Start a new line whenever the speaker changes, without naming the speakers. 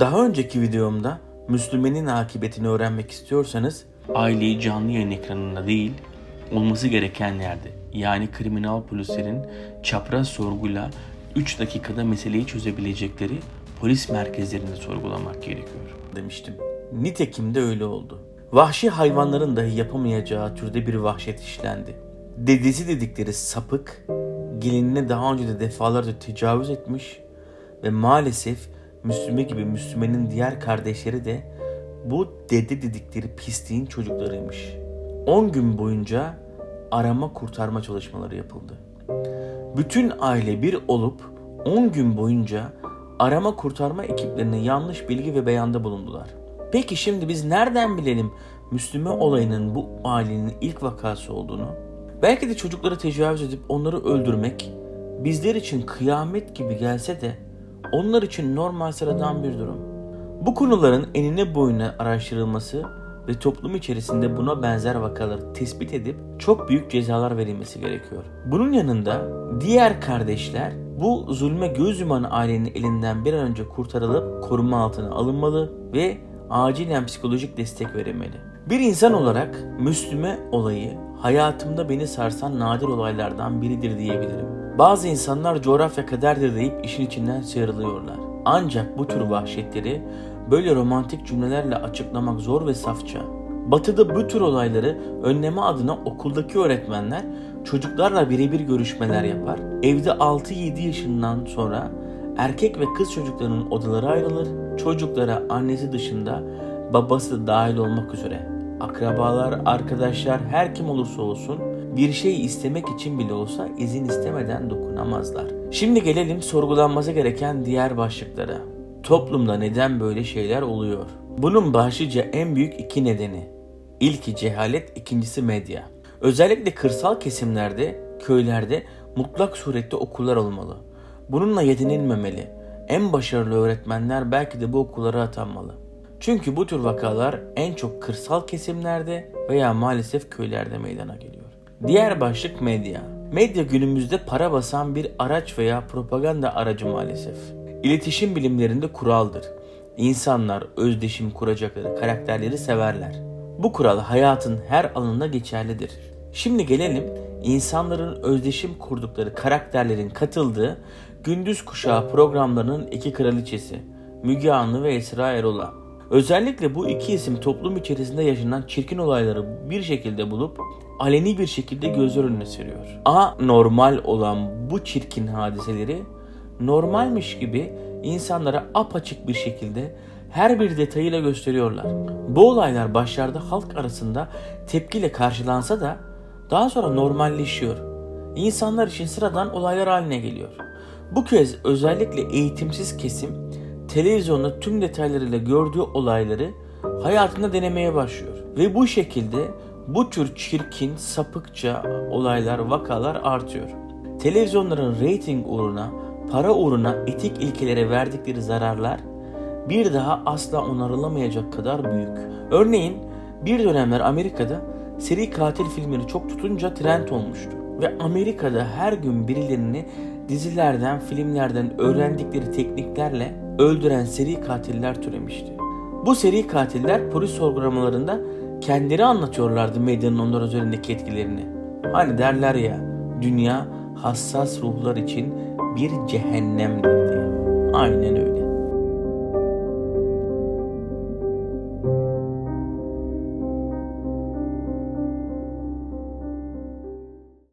Daha önceki videomda Müslümenin akıbetini öğrenmek istiyorsanız aileyi canlı yayın ekranında değil olması gereken yerde yani kriminal polislerin çapraz sorguyla 3 dakikada meseleyi çözebilecekleri polis merkezlerinde sorgulamak gerekiyor demiştim. Nitekim de öyle oldu. Vahşi hayvanların dahi yapamayacağı türde bir vahşet işlendi. Dedesi dedikleri sapık gelinine daha önce de defalarca tecavüz etmiş ve maalesef Müslüme gibi Müslümenin diğer kardeşleri de bu dede dedikleri pisliğin çocuklarıymış. 10 gün boyunca arama kurtarma çalışmaları yapıldı. Bütün aile bir olup 10 gün boyunca arama kurtarma ekiplerine yanlış bilgi ve beyanda bulundular. Peki şimdi biz nereden bilelim Müslüme olayının bu ailenin ilk vakası olduğunu? Belki de çocukları tecavüz edip onları öldürmek bizler için kıyamet gibi gelse de onlar için normal sıradan bir durum. Bu konuların enine boyuna araştırılması ve toplum içerisinde buna benzer vakaları tespit edip çok büyük cezalar verilmesi gerekiyor. Bunun yanında diğer kardeşler bu zulme göz yuman ailenin elinden bir an önce kurtarılıp koruma altına alınmalı ve acilen psikolojik destek verilmeli. Bir insan olarak Müslüme olayı hayatımda beni sarsan nadir olaylardan biridir diyebilirim. Bazı insanlar coğrafya kaderdir deyip işin içinden sıyrılıyorlar. Ancak bu tür vahşetleri böyle romantik cümlelerle açıklamak zor ve safça. Batı'da bu tür olayları önleme adına okuldaki öğretmenler çocuklarla birebir görüşmeler yapar. Evde 6-7 yaşından sonra erkek ve kız çocuklarının odaları ayrılır. Çocuklara annesi dışında babası da dahil olmak üzere akrabalar, arkadaşlar her kim olursa olsun bir şey istemek için bile olsa izin istemeden dokunamazlar. Şimdi gelelim sorgulanması gereken diğer başlıklara. Toplumda neden böyle şeyler oluyor? Bunun başlıca en büyük iki nedeni. İlki cehalet, ikincisi medya. Özellikle kırsal kesimlerde, köylerde mutlak surette okullar olmalı. Bununla yetinilmemeli. En başarılı öğretmenler belki de bu okullara atanmalı. Çünkü bu tür vakalar en çok kırsal kesimlerde veya maalesef köylerde meydana geliyor. Diğer başlık medya. Medya günümüzde para basan bir araç veya propaganda aracı maalesef. İletişim bilimlerinde kuraldır. İnsanlar özdeşim kuracakları karakterleri severler. Bu kural hayatın her alanında geçerlidir. Şimdi gelelim insanların özdeşim kurdukları karakterlerin katıldığı Gündüz Kuşağı programlarının iki kraliçesi Müge Anlı ve Esra Erol'a. Özellikle bu iki isim toplum içerisinde yaşanan çirkin olayları bir şekilde bulup aleni bir şekilde gözler önüne seriyor. A normal olan bu çirkin hadiseleri normalmiş gibi insanlara apaçık bir şekilde her bir detayıyla gösteriyorlar. Bu olaylar başlarda halk arasında tepkiyle karşılansa da daha sonra normalleşiyor. İnsanlar için sıradan olaylar haline geliyor. Bu kez özellikle eğitimsiz kesim televizyonda tüm detaylarıyla gördüğü olayları hayatında denemeye başlıyor. Ve bu şekilde bu tür çirkin, sapıkça olaylar, vakalar artıyor. Televizyonların reyting uğruna, para uğruna etik ilkelere verdikleri zararlar bir daha asla onarılamayacak kadar büyük. Örneğin bir dönemler Amerika'da seri katil filmleri çok tutunca trend olmuştu. Ve Amerika'da her gün birilerini dizilerden, filmlerden öğrendikleri tekniklerle öldüren seri katiller türemişti. Bu seri katiller polis sorgulamalarında kendileri anlatıyorlardı medyanın onlar üzerindeki etkilerini. Hani derler ya, dünya hassas ruhlar için bir cehennemdir diye. Aynen öyle.